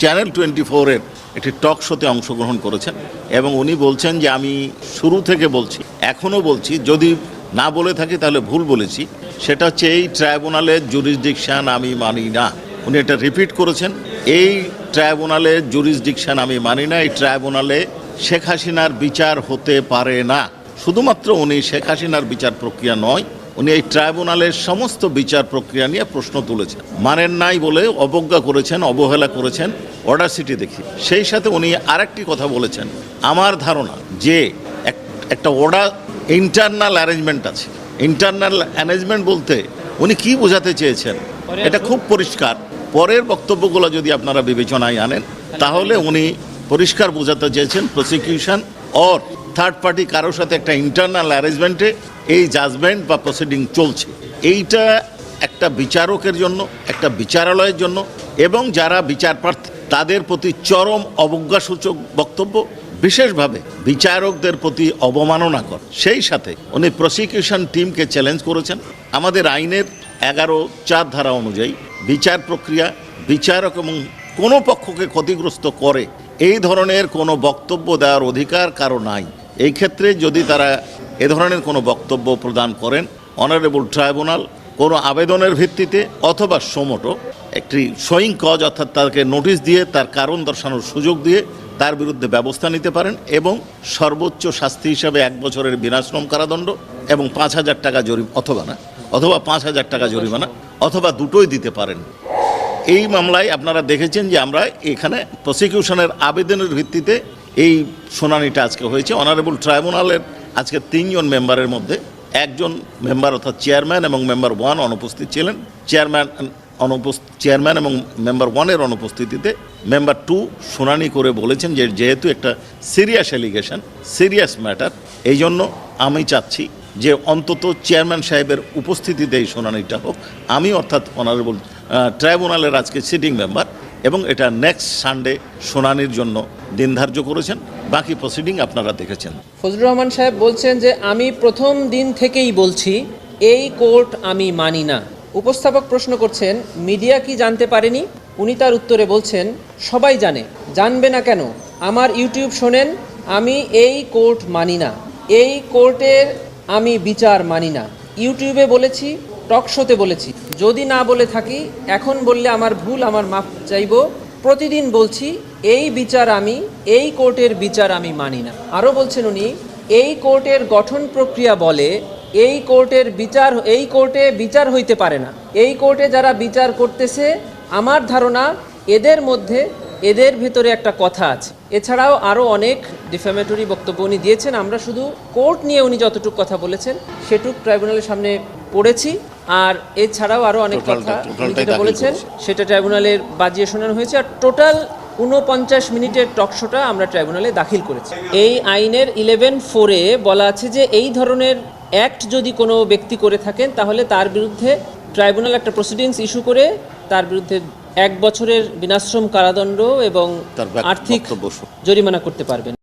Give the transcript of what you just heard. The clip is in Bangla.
চ্যানেল টোয়েন্টি ফোরের একটি টক শোতে অংশগ্রহণ করেছেন এবং উনি বলছেন যে আমি শুরু থেকে বলছি, এখনও বলছি, যদি না বলে থাকি তাহলে ভুল বলেছি। সেটা হচ্ছে এই ট্রাইব্যুনালের জুরিসডিকশান আমি মানি না। উনি এটা রিপিট করেছেন, এই ট্রাইব্যুনালের জুরিসডিকশান আমি মানি না, এই ট্রাইব্যুনালে শেখ হাসিনার বিচার হতে পারে না। শুধুমাত্র উনি শেখ হাসিনার বিচার প্রক্রিয়া নয় উনি এই ট্রাইব্যুনালের সমস্ত বিচার প্রক্রিয়া নিয়ে প্রশ্ন তুলেছেন। মানেন নাই বলে অবজ্ঞা করেছেন অবহেলা করেছেন অর্ডার সিটি দেখি। সেই সাথে উনি আরেকটি কথা বলেছেন। আমার ধারণা যে এক- একটা অর্ডার ইন্টারনাল অ্যারেঞ্জমেন্ট আছে। ইন্টারনাল অ্যারেঞ্জমেন্ট বলতে উনি কি বোঝাতে চেয়েছেন? এটা খুব পরিষ্কার। পরের বক্তব্যগুলো যদি আপনারা বিবেচনায় আনেন তাহলে উনি পরিষ্কার বোঝাতে চেয়েছেন প্রসিকিউশন অর থার্ড পার্টি কারোর সাথে একটা ইন্টারনাল অ্যারেঞ্জমেন্টে এই জাজমেন্ট বা প্রসিডিং চলছে। এইটা একটা বিচারকের জন্য, একটা বিচারালয়ের জন্য এবং যারা বিচার তাদের প্রতি চরম অবজ্ঞাসূচক বক্তব্য, বিশেষভাবে বিচারকদের প্রতি অবমাননা কর। সেই সাথে উনি প্রসিকিউশন টিমকে চ্যালেঞ্জ করেছেন। আমাদের আইনের এগারো চার ধারা অনুযায়ী বিচার প্রক্রিয়া বিচারক এবং কোনো পক্ষকে ক্ষতিগ্রস্ত করে এই ধরনের কোনো বক্তব্য দেওয়ার অধিকার কারও নাই। এই ক্ষেত্রে যদি তারা এ ধরনের কোনো বক্তব্য প্রদান করেন, অনারেবল ট্রাইব্যুনাল কোনো আবেদনের ভিত্তিতে অথবা সোমোটো একটি সইং কজ অর্থাৎ তাকে নোটিশ দিয়ে, তার কারণ দর্শানোর সুযোগ দিয়ে তার বিরুদ্ধে ব্যবস্থা নিতে পারেন এবং সর্বোচ্চ শাস্তি হিসাবে এক বছরের বিনাশ্রম কারাদণ্ড এবং পাঁচ হাজার টাকা জরিম অথবা না, অথবা পাঁচ হাজার টাকা জরিমানা অথবা দুটোই দিতে পারেন। এই মামলায় আপনারা দেখেছেন যে আমরা এখানে প্রসিকিউশনের আবেদনের ভিত্তিতে এই শুনানিটা আজকে হয়েছে। অনারেবল ট্রাইব্যুনালের আজকে তিনজন মেম্বারের মধ্যে একজন মেম্বার অর্থাৎ চেয়ারম্যান এবং মেম্বার ওয়ান অনুপস্থিত ছিলেন। চেয়ারম্যান অনুপস্থিত চেয়ারম্যান এবং মেম্বার ওয়ানের অনুপস্থিতিতে মেম্বার টু শুনানি করে বলেছেন যে যেহেতু একটা সিরিয়াস অ্যালিগেশন সিরিয়াস ম্যাটার এই জন্য আমি চাচ্ছি যে অন্তত চেয়ারম্যান সাহেবের উপস্থিতিতে এই শুনানিটা হোক। আমি অর্থাৎ অনারেবল ট্রাইব্যুনালের আজকে সিটিং মেম্বার এবং এটা নেক্সট সানডে শুনানির জন্য দিন ধার্য করেছেন। বাকি প্রসিডিং আপনারা দেখেছেন। ফজলুর রহমান সাহেব বলছেন যে, আমি প্রথম দিন থেকেই বলছি, এই কোর্ট আমি মানি না। উপস্থাপক প্রশ্ন করছেন, মিডিয়া কি জানতে পারেনি? উনি তার উত্তরে বলছেন, সবাই জানে, জানবে না কেন? আমার ইউটিউব শোনেন, আমি এই কোর্ট মানি না। এই কোর্টের আমি বিচার মানি না। ইউটিউবে বলেছি টক শোতে বলেছি। যদি না বলে থাকি, এখন বললে আমার ভুল, আমার মাপ চাইব। প্রতিদিন বলছি, এই বিচার আমি, এই কোর্টের বিচার আমি মানি না। আরও বলছেন উনি, এই কোর্টের গঠন প্রক্রিয়া বলে, এই কোর্টের বিচার, এই কোর্টে বিচার হইতে পারে না। এই কোর্টে যারা বিচার করতেছে, আমার ধারণা এদের মধ্যে, এদের ভিতরে একটা কথা আছে। এছাড়াও আরও অনেক ডিফেমেটরি বক্তব্য উনি দিয়েছেন। আমরা শুধু কোর্ট নিয়ে উনি যতটুকু কথা বলেছেন, সেটুক ট্রাইব্যুনালের সামনে পড়েছি। আর এছাড়াও আরও অনেক কথা বলেছেন সেটা ট্রাইব্যুনালের বাজিয়ে শোনানো হয়েছে আর টোটাল উনপঞ্চাশ মিনিটের টকশোটা আমরা ট্রাইব্যুনালে দাখিল করেছি। এই আইনের ইলেভেন ফোরে বলা আছে যে এই ধরনের অ্যাক্ট যদি কোনো ব্যক্তি করে থাকেন তাহলে তার বিরুদ্ধে ট্রাইব্যুনাল একটা প্রসিডিংস ইস্যু করে তার বিরুদ্ধে এক বছরের বিনাশ্রম কারাদণ্ড এবং আর্থিক জরিমানা করতে পারবেন।